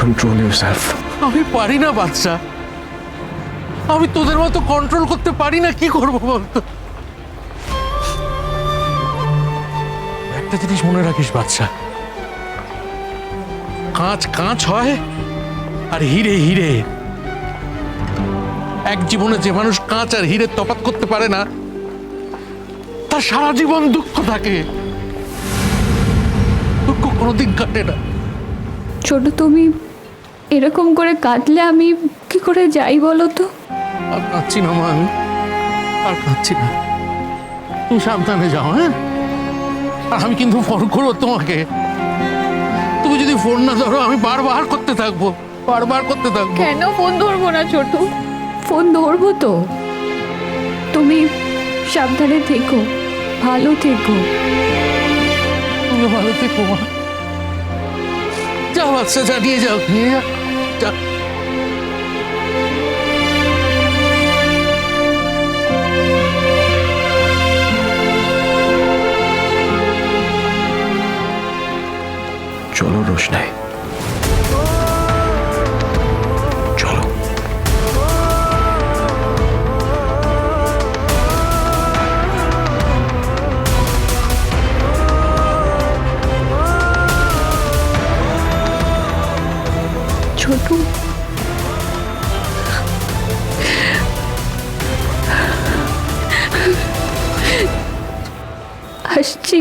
control yourself. আমি পারি না বাচ্চা। আমি তোদের মতো কন্ট্রোল করতে পারি না কি করব বলতো? একটা জিনিস মনে রাখিস বাচ্চা। কাঁচ কাঁচ হয় আর হিরে হিরে। এক জীবনে যে মানুষ কাঁচ আর হিরে তফাৎ করতে পারে না তার সারা জীবন দুঃখ থাকে। দুঃখ কোনোদিন কাটে না। ছোট তুমি এরকম করে কাঁদলে আমি কি করে যাই বলো তো? আর কাঁদছি না মা আমি। আর কাঁদছি না। তুমি সাবধানে যাও হ্যাঁ? আর আমি কিন্তু ফোন করব তোমাকে। তুমি যদি ফোন না ধরো আমি বারবার করতে থাকব। বারবার করতে থাকব। কেন ফোন ধরবো না ছোট? ফোন ধরবো তো। তুমি সাবধানে থেকো ভালো থেকো। তুমি ভালো থেকো মা। যাও বাচ্চা জানিয়ে যাও নিয়ে যাও যা চলো রোশনাই ছোট আসছি।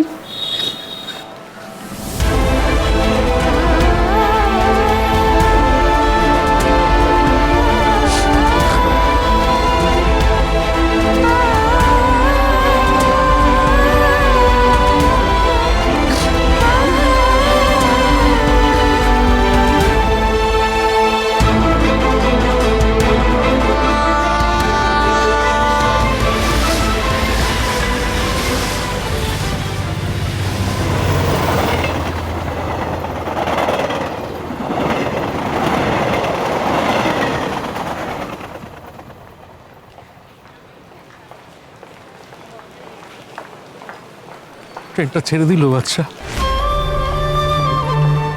ট্রেনটা ছেড়ে দিল বাচ্চা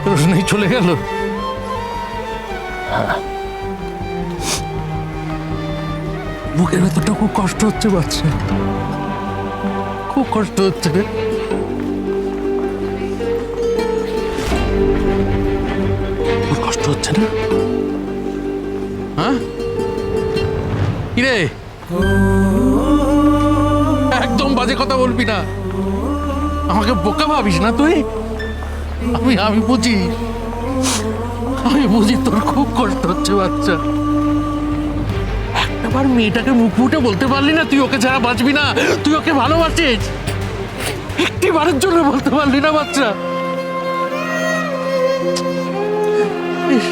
রোশনাই চলে গেল। বুকের ভেতরটা খুব কষ্ট হচ্ছে বাচ্চা খুব কষ্ট হচ্ছে। রে কষ্ট হচ্ছে না? হ্যাঁ? কিরে? একদম বাজে কথা বলবি না। আমাকে বোকা ভাবিস না তুই? আমি আমি বুঝি। আমি বুঝি তোর খুব কষ্ট হচ্ছে বাচ্চা। একটাবার মেয়েটাকে মুখ ফুটে বলতে পারলি না তুই ওকে ছাড়া বাঁচবি না। তুই ওকে ভালোবাসিস। একটি বারের জন্য বলতে পারলি না বাচ্চা। ইস,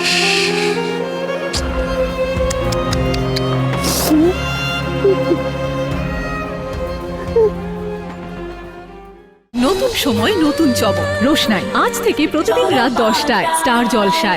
নতুন সময় নতুন চমক। রোশনাই আজ থেকে প্রতিদিন রাত দশটায় স্টার জলসায়।